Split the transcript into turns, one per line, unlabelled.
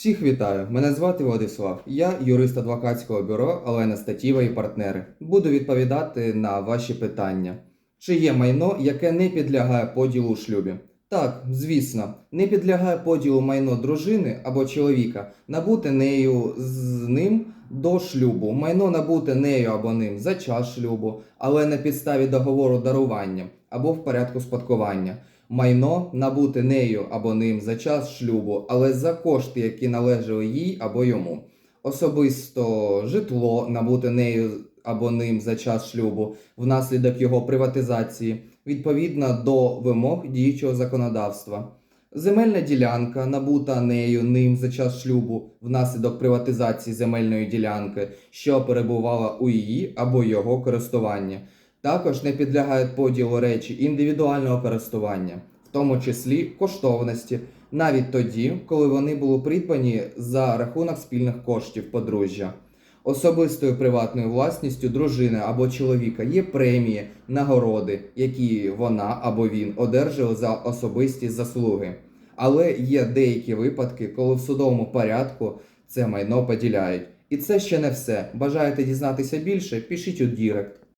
Всіх вітаю! Мене звати Владислав. Я юрист адвокатського бюро Олена Статіва і партнери. Буду відповідати на ваші питання. Чи є майно, яке не підлягає поділу у шлюбі? Так, звісно, не підлягає поділу майно дружини або чоловіка, набути нею з ним до шлюбу, майно набуте нею або ним за час шлюбу, але на підставі договору дарування або в порядку спадкування. Майно набуте нею або ним за час шлюбу, але за кошти, які належали їй або йому. Особисто житло набуте нею або ним за час шлюбу внаслідок його приватизації, відповідно до вимог діючого законодавства. Земельна ділянка, набута нею ним за час шлюбу внаслідок приватизації земельної ділянки, що перебувала у її або його користуванні. Також не підлягають поділу речі індивідуального користування, в тому числі коштовності, навіть тоді, коли вони були придбані за рахунок спільних коштів подружжя. Особистою приватною власністю дружини або чоловіка є премії, нагороди, які вона або він одержали за особисті заслуги. Але є деякі випадки, коли в судовому порядку це майно поділяють. І це ще не все. Бажаєте дізнатися більше? Пишіть у Дірект.